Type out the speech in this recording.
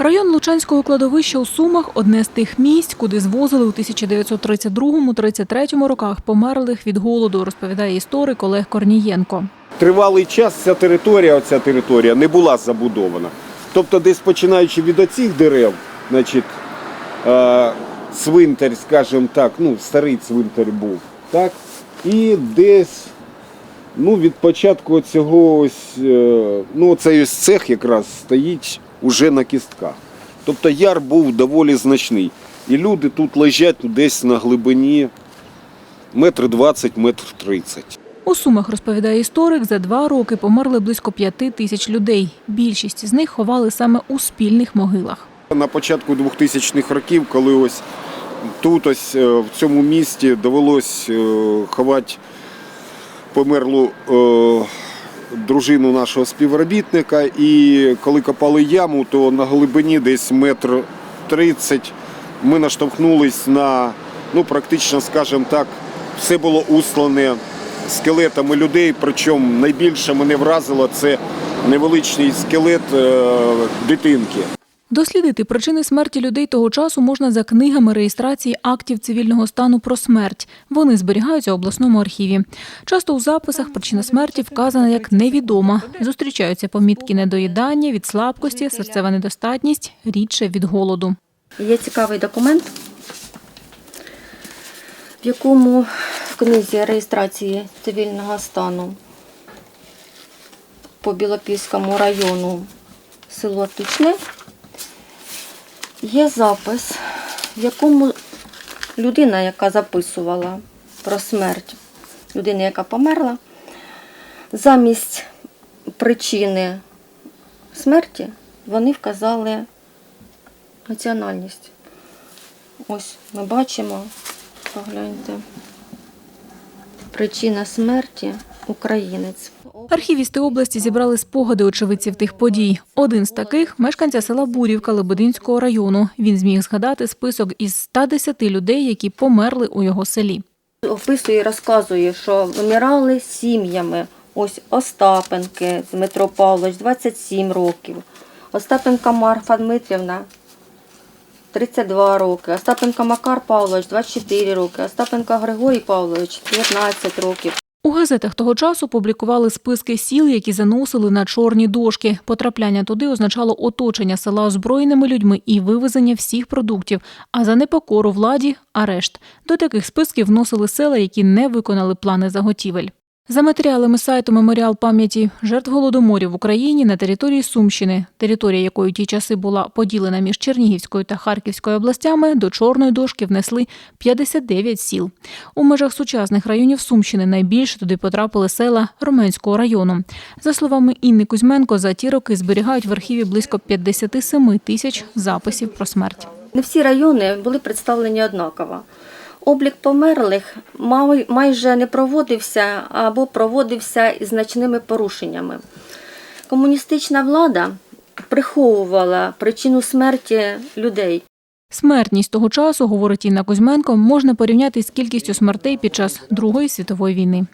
Район Лучанського кладовища у Сумах – одне з тих місць, куди звозили у 1932-33 роках померлих від голоду, розповідає історик Олег Корнієнко. Тривалий час ця територія, оця територія не була забудована. Тобто, десь починаючи від оцих дерев, значить, е, цвинтар, скажімо так, ну, старий цвинтар був, так? І десь ну, від початку цього ось, е, ну, цей ось цех якраз стоїть уже на кістках. Тобто яр був доволі значний. І люди тут лежать десь на глибині метр двадцять, метр тридцять. У Сумах, розповідає історик, за два роки померли близько п'яти тисяч людей. Більшість з них ховали саме у спільних могилах. На початку 2000-х років, коли ось тут, ось е, в цьому місті довелось е, ховати померлу е, дружину нашого співробітника, і коли копали яму, то на глибині десь метр тридцять ми наштовхнулись на, ну практично, скажімо так, все було услане скелетами людей. Причому найбільше мене вразило це невеличкий скелет е, дитинки. Дослідити причини смерті людей того часу можна за книгами реєстрації актів цивільного стану про смерть. Вони зберігаються у обласному архіві. Часто у записах причина смерті вказана як невідома. Зустрічаються помітки недоїдання, від слабкості, серцева недостатність, рідше від голоду. Є цікавий документ, в якому в книзі реєстрації цивільного стану по Білопільському району село Тучне є запис, в якому людина, яка записувала про смерть людини, яка померла, замість причини смерті вони вказали національність. Ось ми бачимо, погляньте. Причина смерті українець. Архівісти області зібрали спогади очевидців тих подій. Один з таких мешканця села Бурівка Лебединського району. Він зміг згадати список із 110 людей, які померли у його селі. Описує і розказує, що вимирали сім'ями. Ось Остапенки Дмитро Павлович, 27 років. Остапенка Марфа Дмитрівна, 32 роки. Остапенка Макар Павлович, 24 роки. Остапенка Григорій Павлович, 15 років. У газетах того часу публікували списки сіл, які заносили на чорні дошки. Потрапляння туди означало оточення села озброєними людьми і вивезення всіх продуктів, а за непокору владі арешт. До таких списків вносили села, які не виконали плани заготівель. За матеріалами сайту Меморіал пам'яті жертв голодоморів в Україні на території Сумщини, територія якої ті часи була поділена між Чернігівською та Харківською областями, до чорної дошки внесли 59 сіл. У межах сучасних районів Сумщини найбільше туди потрапили села Роменського району. За словами Інни Кузьменко, за ті роки зберігають в архіві близько 57 тисяч записів про смерть. Не всі райони були представлені однаково. Облік померлих май- майже не проводився або проводився із значними порушеннями. Комуністична влада приховувала причину смерті людей. Смертність того часу, говорить Інна Кузьменко, можна порівняти з кількістю смертей під час Другої світової війни.